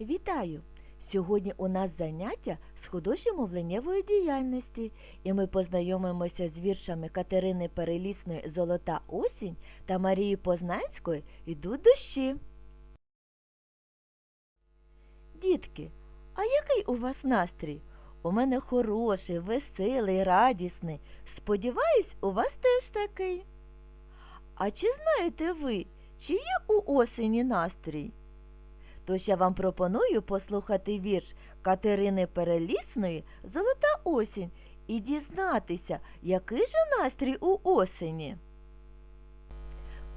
Вітаю! Сьогодні у нас заняття з художньо-мовленнєвої діяльності, і ми познайомимося з віршами Катерини Перелісної Золота осінь та Марії Познанської Ідуть дощі. Дітки, а який у вас настрій? У мене хороший, веселий, радісний. Сподіваюсь, у вас теж такий. А чи знаєте ви, чи є у осені настрій? Тож я вам пропоную послухати вірш Катерини Перелісної Золота осінь і дізнатися, який же настрій у осені.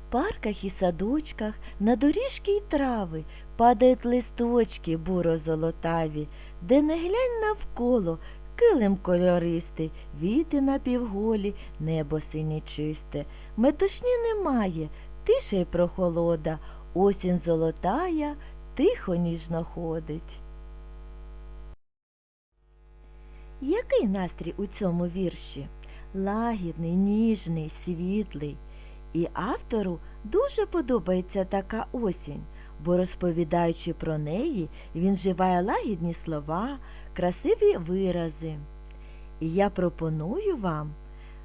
В парках і садочках на доріжки й трави падають листочки буро-золотаві, де не глянь навколо килим кольористий, віти напівголі, небо синє чисте. Метушні немає, тиша й прохолода, осінь золотая, тихо ніжно ходить. Який настрій у цьому вірші? Лагідний, ніжний, світлий. І автору дуже подобається така осінь, бо розповідаючи про неї, він вживає лагідні слова, красиві вирази. І я пропоную вам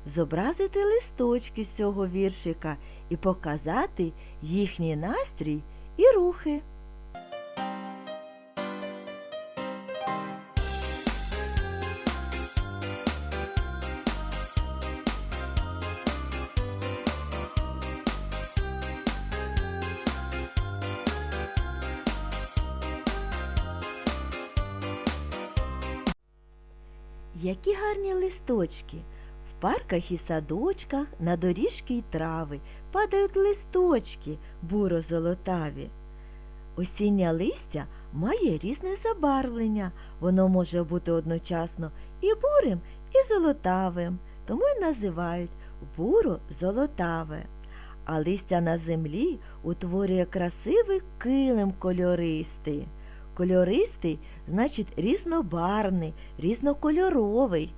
зобразити листочки з цього віршика і показати їхній настрій і рухи. Які гарні листочки. В парках і садочках, на доріжки й трави падають листочки буро-золотаві. Осіннє листя має різне забарвлення. Воно може бути одночасно і бурим, і золотавим, тому й називають буро-золотаве. А листя на землі утворює красивий килим кольористий. Кольористий значить різнобарний, різнокольоровий.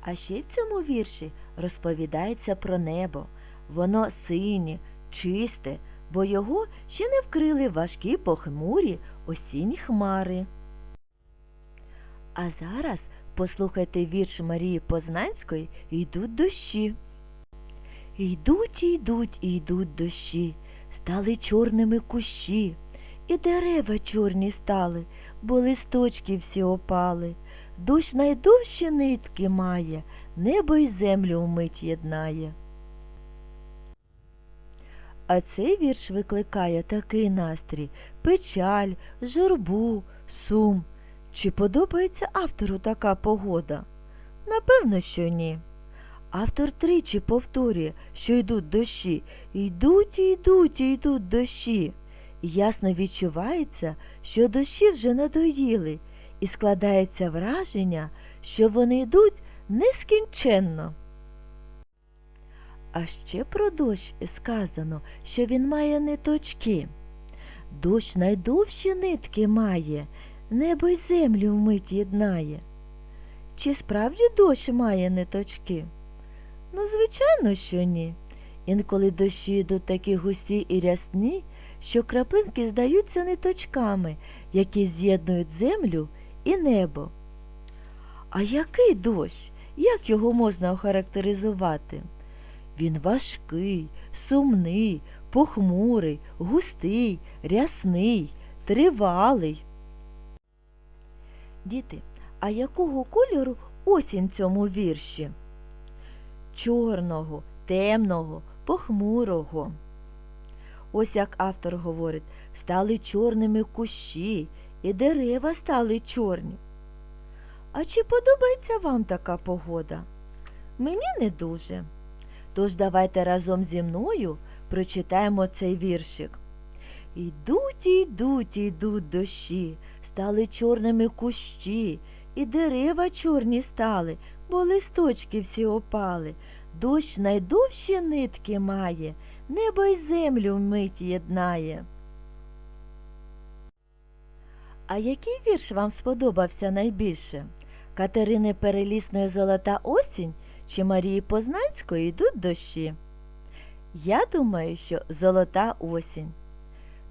А ще в цьому вірші розповідається про небо. Воно синє, чисте, бо його ще не вкрили важкі похмурі осінні хмари. А зараз послухайте вірш Марії Познанської Йдуть дощі. Йдуть, і йдуть, і йдуть дощі, стали чорними кущі. І дерева чорні стали, бо листочки всі опали. Дощ найдовші нитки має, небо й землю вмить єднає. А цей вірш викликає такий настрій печаль, журбу, сум. Чи подобається автору така погода? Напевно, що ні. Автор тричі повторює, що йдуть дощі, йдуть і йдуть і йдуть дощі. Ясно відчувається, що дощі вже надоїли, і складається враження, що вони йдуть нескінченно. А ще про дощ сказано, що він має ниточки. Дощ найдовші нитки має, небо й землю вмить єднає. Чи справді дощ має ниточки? Ну, звичайно, що ні. Інколи дощі йдуть такі густі і рясні, що краплинки здаються ниточками, які з'єднують землю і небо. А який дощ? Як його можна охарактеризувати? Він важкий, сумний, похмурий, густий, рясний, тривалий. Діти, а якого кольору осінь цьому вірші? Чорного, темного, похмурого. Ось як автор говорить, стали чорними кущі, і дерева стали чорні. А чи подобається вам така погода? Мені не дуже. Тож давайте разом зі мною прочитаємо цей віршик. Йдуть, і йдуть, йдуть дощі, стали чорними кущі, і дерева чорні стали, бо листочки всі опали. Дощ найдовші нитки має, небо й землю вмить єднає. А який вірш вам сподобався найбільше? Катерини Перелісної Золота осінь чи Марії Познанської йдуть дощі? Я думаю, що золота осінь.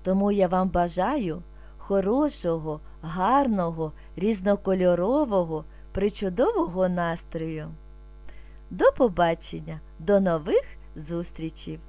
Тому я вам бажаю хорошого, гарного, різнокольорового, причудового настрою. До побачення, до нових зустрічей!